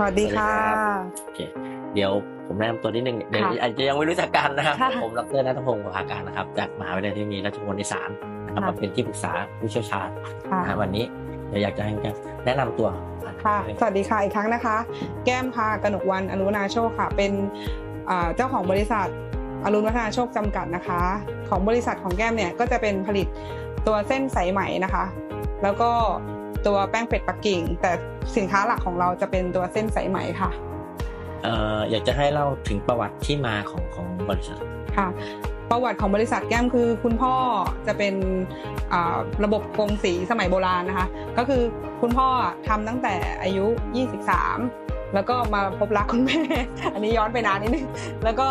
สวัสดีค่ะโอเคเดี๋ยวผมแนะนำตัวนิดนึงเดี๋ยวค่ะอาจจะยังไม่รู้จักกันนะครับค่ะผมดรนัทพงศ์ประภาการนะครับ จากมหาวิทยาลัยเทคโนโลยีราชมงคลอีสานนะครับค่ะมาเป็นที่ปรึกษาผู้เชี่ยวชาญค่ะนะฮะวันนี้เดี๋ยวอยากจะให้แกแนะนำตัวค่ะสวัสดีค่ะอีกครั้งนะคะ แก้มค่ะกนกวันอรุณาโชคค่ะ เป็นอ่าเจ้าของบริษัทอรุณวัฒนาโชคจำกัดนะคะ ของบริษัทของแก้มเนี่ยก็จะเป็นผลิตตัวเส้นสายไหมนะคะ แล้วก็ ตัวแป้งเป็ดปักกิ่ง แต่สินค้าหลักของเราจะเป็นตัวเส้นสายไหมค่ะเอ่ออยากจะให้เล่าถึงประวัติที่มาของของบริษัทค่ะ ประวัติของบริษัทแก้มคือคุณพ่อจะเป็นอ่าระบบกงสีสมัยโบราณนะคะ ก็คือคุณพ่อทำตั้งแต่อายุ 23 แล้วก็มาพบรักคุณแม่ อันนี้ย้อนไปนานนิดนึงแล้วก็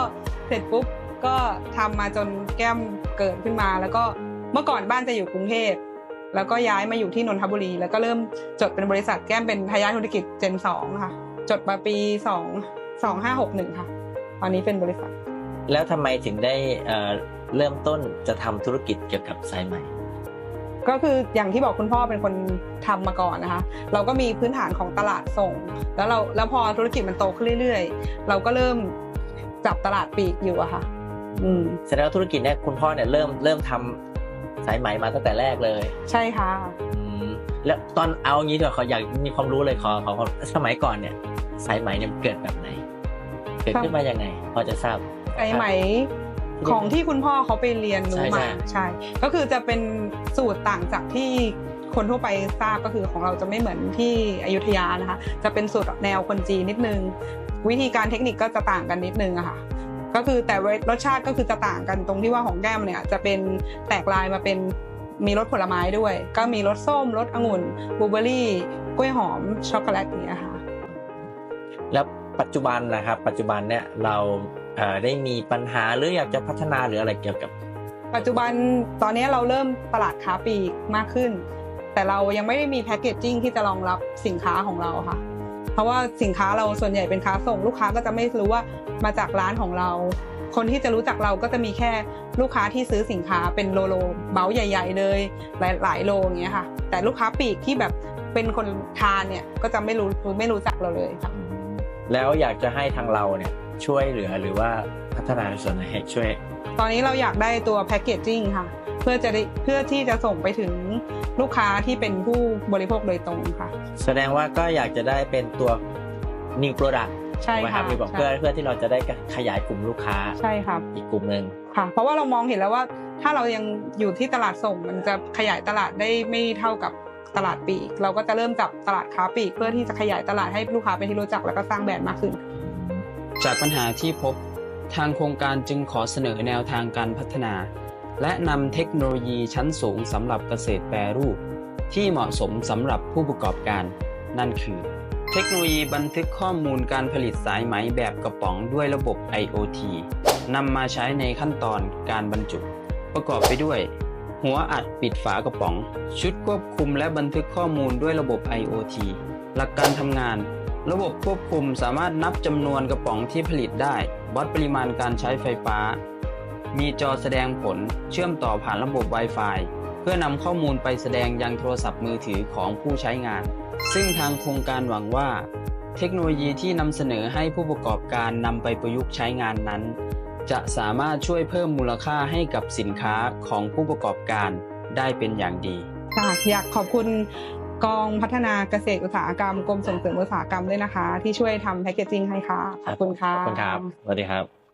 เสร็จปุ๊บก็ทำมาจนแก้มเกิดขึ้นมา แล้วก็เมื่อก่อนบ้านจะอยู่กรุงเทพ แล้วก็ย้ายมาอยู่ที่นนทบุรี แล้วก็เริ่มจดเป็นบริษัทแก้มเป็นทายาทธุรกิจเจน2ค่ะ จดมาปี2 2561ค่ะ ตอนนี้เป็นบริษัท แล้วทำไมถึงได้เอ่อเริ่มต้นจะทำธุรกิจเกี่ยวกับสายไหมก็คืออย่างที่บอกคุณพ่อเป็นคนทำมาก่อนนะคะ เราก็มีพื้นฐานของตลาดส่ง แล้วเราแล้วพอธุรกิจมันโตขึ้นเรื่อยๆ เราก็เริ่มจับตลาดปีกอยู่อะค่ะ อืมแสดงว่าธุรกิจเนี่ยคุณพ่อเนี่ยเริ่มเริ่มทำ สายไหมมาตั้งแต่แรกเลย ใช่ค่ะอืมแล้วตอนเอางี้ดีกว่าขออยากมีความรู้เลยขอขอขอสมัยก่อนเนี่ย สายไหมเนี่ยมันเกิดแบบไหน เกิดขึ้นมายังไง พอจะทราบไอไหมของที่คุณพ่อเขาไปเรียนรู้ใช่มาใช่ใช่ ก็คือจะเป็นสูตรต่างจากที่คนทั่วไปทราบก็คือของเราจะไม่เหมือนที่อยุธยานะคะ จะเป็นสูตรแนวคนจีนนิดนึง วิธีการเทคนิคก็จะต่างกันนิดนึงอะค่ะ ก็คือแต่รสชาติก็คือจะต่างกันตรงที่ว่าของแก้มเนี่ยจะเป็นแตกลายมาเป็นมีรสผลไม้ด้วย ก็มีรสส้มรสองุ่นบลูเบอร์รี่ กล้วยหอมช็อกโกแลตอย่างเงี้ยค่ะแล้วปัจจุบันนะครับปัจจุบันเนี่ยเราเอ่อได้มีปัญหาหรืออยากจะพัฒนาหรืออะไรเกี่ยวกับ ปัจจุบันตอนนี้เราเริ่มตลาดค้าปลีกมากขึ้น แต่เรายังไม่ได้มีแพคเกจจิ้งที่จะรองรับสินค้าของเราค่ะ เพราะว่าสินค้าเราส่วนใหญ่เป็นค้าส่ง ลูกค้าก็จะไม่รู้ว่ามาจากร้านของเรา คนที่จะรู้จักเราก็จะมีแค่ลูกค้าที่ซื้อสินค้าเป็นโลโลเบาใหญ่ ๆ เลยหลายๆโลอย่างเงี้ยค่ะ แต่ลูกค้าปลีกที่แบบเป็นคนทานเนี่ยก็จะไม่รู้ไม่รู้จักเราเลยค่ะ แล้วอยากจะให้ทางเราเนี่ยช่วยเหลือหรือว่าพัฒนาในส่วนไหนให้ช่วย ตอนนี้เราอยากได้ตัวแพคเกจจิ้งค่ะ เพื่อจะได้เพื่อที่จะส่งไปถึงลูกค้าที่เป็นผู้บริโภคโดยตรงค่ะ แสดงว่าก็อยากจะได้เป็นตัว new product ใช่ถูกไหมครัค่ะบมีบอกใช่ เพื่อเพื่อที่เราจะได้ขยายกลุ่มลูกค้าใช่ครับ อีกกลุ่มหนึ่ง ค่ะเพราะว่าเรามองเห็นแล้วว่าถ้าเรายังอยู่ที่ตลาดส่งมันจะขยายตลาดได้ไม่เท่ากับ ตลาดปีก เราก็จะเริ่มจับตลาดค้าปลีก เพื่อที่จะขยายตลาดให้ลูกค้าเป็นที่รู้จักแล้วก็สร้างแบรนด์มากขึ้น จากปัญหาที่พบทางโครงการจึงขอเสนอแนวทางการพัฒนา และนำเทคโนโลยีชั้นสูงสำหรับเกษตรแปรรูป ที่เหมาะสมสำหรับผู้ประกอบการ นั่นคือ เทคโนโลยีบันทึกข้อมูลการผลิตสายไหมแบบกระป๋องด้วยระบบ IoT นำมาใช้ในขั้นตอนการบรรจุ ประกอบไปด้วย หัวอัดปิดฝากระป๋อง ชุดควบคุมและบันทึกข้อมูลด้วยระบบ IoT หลักการทำงาน ระบบควบคุมสามารถนับจำนวนกระป๋องที่ผลิตได้ วัดปริมาณการใช้ไฟฟ้า มีจอแสดงผลเชื่อมต่อผ่านระบบ Wi-Fi เพื่อนำข้อมูลไปแสดงยังโทรศัพท์มือถือของผู้ใช้งาน ซึ่งทางโครงการหวังว่า เทคโนโลยีที่นำเสนอให้ผู้ประกอบการนำไปประยุกต์ใช้งานนั้น จะสามารถช่วยเพิ่มมูลค่าให้กับสินค้าของผู้ประกอบการได้เป็นอย่างดีค่ะอยากขอบคุณกองพัฒนาเกษตรอุตสาหกรรมกรมส่งเสริมอุตสาหกรรมด้วยนะคะ ที่ช่วยทำแพคเกจจิ้งให้ค่ะ ขอบคุณค่ะขอบคุณครับสวัสดีครับ